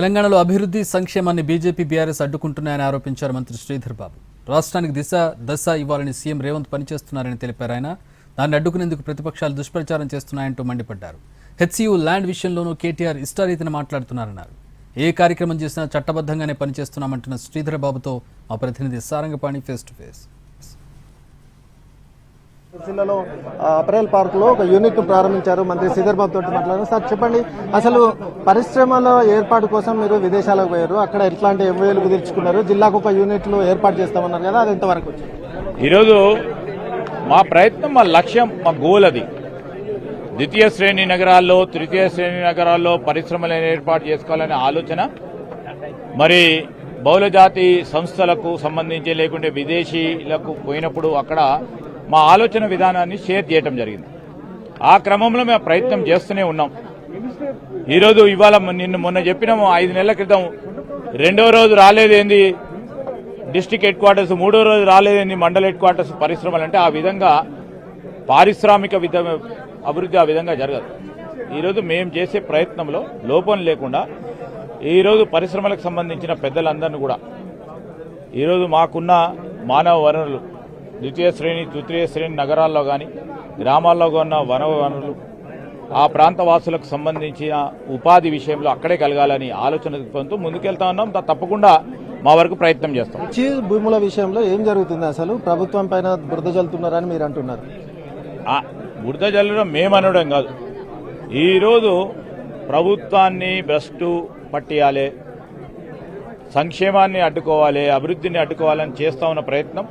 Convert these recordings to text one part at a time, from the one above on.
తెలంగాణలో అభివృద్ధి సంక్షేమాన్ని బీజేపీ బీఆర్ఎస్ అడ్డుకుంటున్నాయని ఆరోపించారు మంత్రి శ్రీధర్ బాబు. రాష్ట్రానికి దిశ దశ ఇవ్వాలని సీఎం రేవంత్ పనిచేస్తున్నారని తెలిపారు ఆయన. దాన్ని అడ్డుకునేందుకు ప్రతిపక్షాలు దుష్ప్రచారం చేస్తున్నాయంటూ మండిపడ్డారు. హెచ్సియు ల్యాండ్ విషయంలోనూ కేటీఆర్ ఇష్టారీతిన మాట్లాడుతున్నారన్నారు. ఏ కార్యక్రమం చేసినా చట్టబద్ధంగానే పనిచేస్తున్నామంటున్న శ్రీధర్ బాబుతో మా ప్రతినిధి సారంగపాణి ఫేస్ టు ఫేస్. జిల్లాలో అప్రేల్ పార్క్లో ఒక యూనిట్ను ప్రారంభించారు మంత్రి శ్రీధర్ బాబు తోటి మాట్లాడారు సార్ చెప్పండి. అసలు పరిశ్రమల ఏర్పాటు కోసం మీరు విదేశాలకు పోయారు. అక్కడ ఎట్లాంటి ఎంఓఏలు కుదుర్చుకున్నారు? జిల్లాకు ఒక యూనిట్లు ఏర్పాటు చేస్తామన్నారు కదా అది ఎంతవరకు ఈరోజు మా ప్రయత్నం మా లక్ష్యం మా గోల్ అది. ద్వితీయ శ్రేణి నగరాల్లో తృతీయ శ్రేణి నగరాల్లో పరిశ్రమలను ఏర్పాటు చేసుకోవాలనే ఆలోచన. మరి బహుళజాతి సంస్థలకు సంబంధించి లేకుంటే విదేశీలకు పోయినప్పుడు అక్కడ మా ఆలోచన విధానాన్ని షేర్ చేయటం జరిగింది. ఆ క్రమంలో మేము ప్రయత్నం చేస్తూనే ఉన్నాం. ఈరోజు ఇవాళ నిన్ను మొన్న చెప్పినాము ఐదు నెలల క్రితం రెండో రోజు రాలేదేంది డిస్టిక్ హెడ్ క్వార్టర్స్ మూడో రోజు రాలేదేంది మండల హెడ్ క్వార్టర్స్ పరిశ్రమలు అంటే ఆ విధంగా పారిశ్రామిక విధ అభివృద్ధి ఆ విధంగా జరగదు. ఈరోజు మేము చేసే ప్రయత్నంలో లోపం లేకుండా ఈరోజు పరిశ్రమలకు సంబంధించిన పెద్దలందరినీ కూడా ఈరోజు మాకున్న మానవ వనరులు ద్వితీయ శ్రేణి తృతీయ శ్రేణి నగరాల్లో కానీ గ్రామాల్లో ఉన్న వన వనరులు ఆ ప్రాంత వాసులకు సంబంధించిన ఉపాధి విషయంలో అక్కడే కలగాలని ఆలోచన దృక్పథంతో ముందుకెళ్తా ఉన్నాం. తప్పకుండా మా వరకు ప్రయత్నం చేస్తాం. మిర్చి భూముల విషయంలో ఏం జరుగుతుంది అసలు? ప్రభుత్వం పైన బురద జల్లుతున్నారని మీరు అంటున్నారు. బురద జల్లడం మేమనడం కాదు. ఈరోజు ప్రభుత్వాన్ని భ్రష్టు పట్టియాలి. సంక్షేమాన్ని అడ్డుకోవాలి అభివృద్ధిని అడ్డుకోవాలని చేస్తా ఉన్న ప్రయత్నం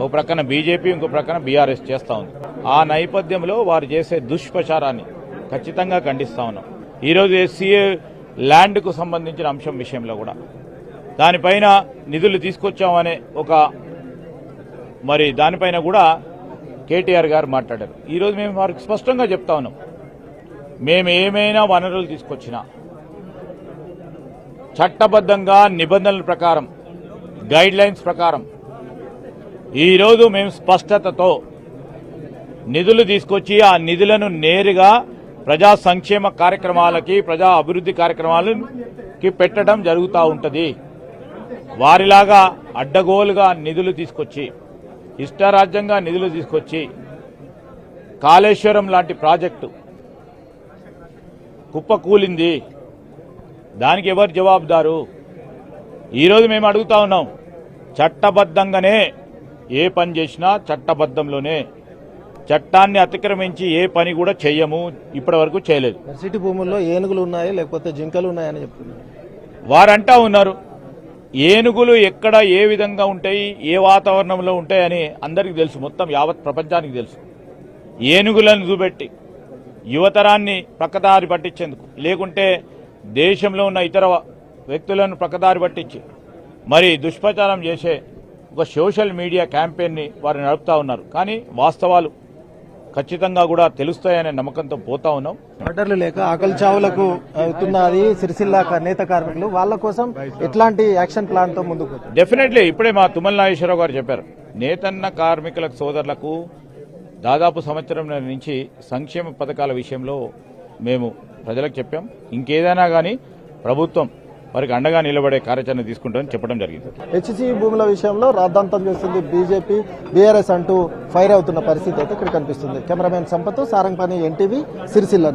ఓ ప్రక్కన బీజేపీ ఇంకో ప్రక్కన బీఆర్ఎస్ చేస్తూ ఉంది. ఆ నేపథ్యంలో వారు చేసే దుష్ప్రచారాన్ని ఖచ్చితంగా ఖండిస్తా ఉన్నాం. ఈరోజు ఎస్సీఏ ల్యాండ్కు సంబంధించిన అంశం విషయంలో కూడా. దానిపైన నిధులు తీసుకొచ్చామనే ఒక మరి దానిపైన కూడా కేటీఆర్ గారు మాట్లాడారు. ఈరోజు మేము వారికి స్పష్టంగా చెప్తా ఉన్నాం. మేము ఏమైనా వనరులు తీసుకొచ్చినా చట్టబద్ధంగా నిబంధనల ప్రకారం గైడ్ లైన్స్ ప్రకారం ఈరోజు మేము స్పష్టతతో నిధులు తీసుకొచ్చి ఆ నిధులను నేరుగా ప్రజా సంక్షేమ కార్యక్రమాలకి ప్రజా అభివృద్ధి కార్యక్రమాలకి పెట్టడం జరుగుతూ ఉంటుంది. వారిలాగా అడ్డగోలుగా నిధులు తీసుకొచ్చి ఇష్టారాజ్యంగా నిధులు తీసుకొచ్చి కాళేశ్వరం లాంటి ప్రాజెక్టు కుప్పకూలింది. దానికి ఎవరు జవాబుదారు? ఈరోజు మేము అడుగుతా ఉన్నాం చట్టబద్ధంగానే ఏ పని చేసినా చట్టబద్ధంలోనే. చట్టాన్ని అతిక్రమించి ఏ పని కూడా చెయ్యము ఇప్పటి వరకు చేయలేదు సిటీ భూముల్లో ఏనుగులు ఉన్నాయి లేకపోతే జింకలు ఉన్నాయని చెప్తున్నారు. వారంటా ఉన్నారు. ఏనుగులు ఎక్కడ ఏ విధంగా ఉంటాయి ఏ వాతావరణంలో ఉంటాయని అందరికీ తెలుసు. మొత్తం యావత్ ప్రపంచానికి తెలుసు. ఏనుగులను చూపెట్టి యువతరాన్ని ప్రక్కదారి పట్టించేందుకు. లేకుంటే దేశంలో ఉన్న ఇతర వ్యక్తులను ప్రక్కదారి పట్టించి మరి దుష్ప్రచారం చేసే ఒక సోషల్ మీడియా క్యాంపెయిన్ని వారు నడుపుతా ఉన్నారు. కానీ వాస్తవాలు ఖచ్చితంగా కూడా తెలుస్తాయనే నమ్మకంతో పోతా ఉన్నాం. ఆర్డర్లు లేక ఆకలి చావులకు అవుతున్నది సిరిసిల్ల నేత కార్మికులు. వాళ్ళ కోసం ఎట్లాంటి యాక్షన్ ప్లాన్తో ముందుకు? డెఫినెట్లీ ఇప్పుడే మా తుమ్మల నాగేశ్వరరావు గారు చెప్పారు. నేతన్న కార్మికులకు సోదరులకు దాదాపు సంవత్సరం నుంచి సంక్షేమ పథకాల విషయంలో మేము ప్రజలకు చెప్పాం. ఇంకేదైనా కానీ ప్రభుత్వం వారికి అండగా నిలబడే కార్యాచరణ తీసుకుంటామని చెప్పడం జరిగింది. హెచ్సి భూముల విషయంలో రాద్ధాంతం చేస్తుంది బీజేపీ బీఆర్ఎస్ అంటూ ఫైర్ అవుతున్న పరిస్థితి అయితే ఇక్కడ కనిపిస్తుంది. Cameraman Sampath Sarangapani NTV Sircilla